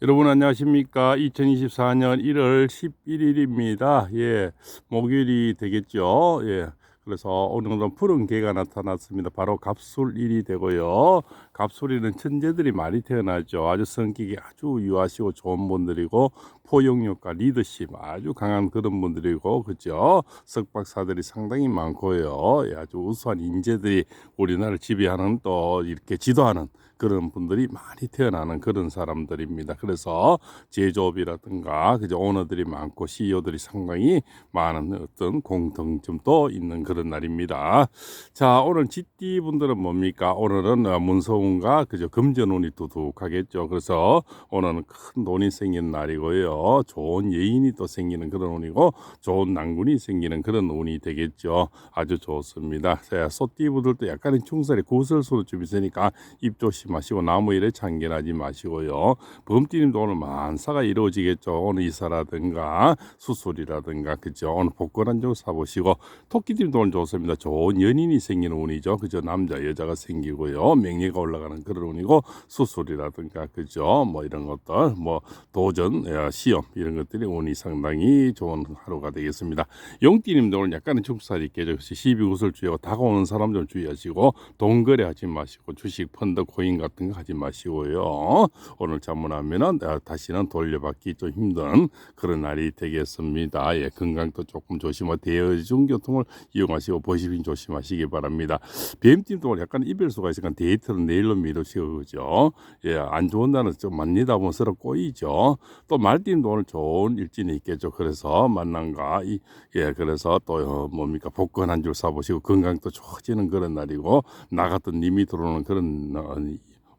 여러분 안녕하십니까? 2024년 1월 11일입니다. 예, 목요일이 되겠죠. 예. 그래서 오늘은 푸른 개가 나타났습니다. 바로 갑술일이 되고요. 갑술일은 천재들이 많이 태어나죠. 아주 성격이 아주 유하시고 좋은 분들이고 포용력과 리더십 아주 강한 그런 분들이고 그죠. 석박사들이 상당히 많고요. 예, 아주 우수한 인재들이 우리나라를 지배하는 또 이렇게 지도하는 그런 분들이 많이 태어나는 그런 사람들입니다. 그래서 제조업이라든가 그죠 오너들이 많고 CEO들이 상당히 많은 어떤 공통점도 있는 그런 날입니다. 자 오늘 GT 분들은 뭡니까? 오늘은 어, 문서운과 그죠 금전운이 두둑하겠죠. 그래서 오늘은 큰 돈이 생기는 날이고요. 좋은 예인이 또 생기는 그런 운이고 좋은 난군이 생기는 그런 운이 되겠죠. 아주 좋습니다. 자, 소띠 분들도 약간의 충살이 구설수로 좀 있으니까 입 조심하시고 나무 일에 참견하지 마시고요. 범띠님도 오늘 만사가 이루어지겠죠. 오늘 이사라든가 수술이라든가 그죠. 오늘 복권 한종 사보시고 토끼님도 오늘 좋습니다. 좋은 연인이 생기는 운이죠. 그죠. 남자 여자가 생기고요. 명예가 올라가는 그런 운이고 수술이라든가 그죠. 뭐 이런 것들 뭐 도전 예, 시험 이런 것들이 운이 상당히 좋은 하루가 되겠습니다. 용띠님도 오늘 약간의 충살이 있겠죠. 그래서 시비 구슬 주의하고 다가오는 사람 좀 주의하시고 돈 거래 하지 마시고 주식 펀드 코인 같은 거 하지 마시고요. 오늘 자문하면은 아, 다시는 돌려받기 좀 힘든 그런 날이 되겠습니다. 예, 건강도 조금 조심하고 대중교통을 이용 하시고 보시빙 조심하시기 바랍니다. BM팀도 오늘 약간 이별수가 있으니까 데이트는 내일로 미루시고 그죠. 예, 안 좋은 날은 좀 만니다 보면 서로 꼬이죠. 또 말띠님도 오늘 좋은 일진이 있겠죠. 그래서 만남과 이, 예, 그래서 또 어, 뭡니까 복권 한 줄 사보시고 건강도 좋아지는 그런 날이고 나갔던 님이 들어오는 그런 어,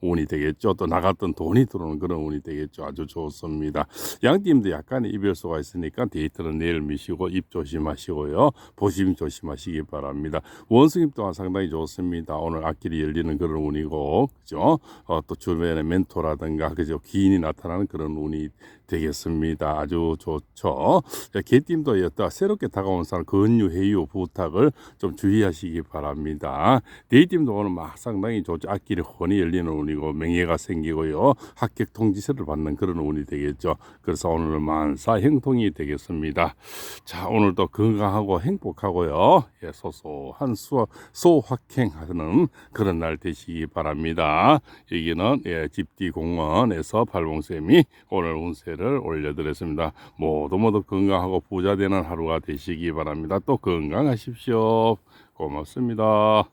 운이 되겠죠. 또 나갔던 돈이 들어오는 그런 운이 되겠죠. 아주 좋습니다. 양띠님도 약간의 이별소가 있으니까 데이트는 내일 미시고 입 조심하시고요. 보심 조심하시기 바랍니다. 원숭이 또한 상당히 좋습니다. 오늘 앞길이 열리는 그런 운이고, 그죠? 어, 또 주변에 멘토라든가, 그죠? 기인이 나타나는 그런 운이 되겠습니다. 아주 좋죠. 자, 개띠님도 여따 새롭게 다가온 사람 근유, 회유, 부탁을 좀 주의하시기 바랍니다. 데이팀도 오늘 막 상당히 좋죠. 앞길이 훤히 열리는 운이고 명예가 생기고요. 합격 통지서를 받는 그런 운이 되겠죠. 그래서 오늘은 만사 행통이 되겠습니다. 자, 오늘도 건강하고 행복하고요. 예, 소소한 수, 소확행하는 그런 날 되시기 바랍니다. 여기는 예, 집디 공원에서 발봉쌤이 오늘 운세 를 올려드렸습니다. 모두 모두 건강하고 부자 되는 하루가 되시기 바랍니다. 또 건강하십시오. 고맙습니다.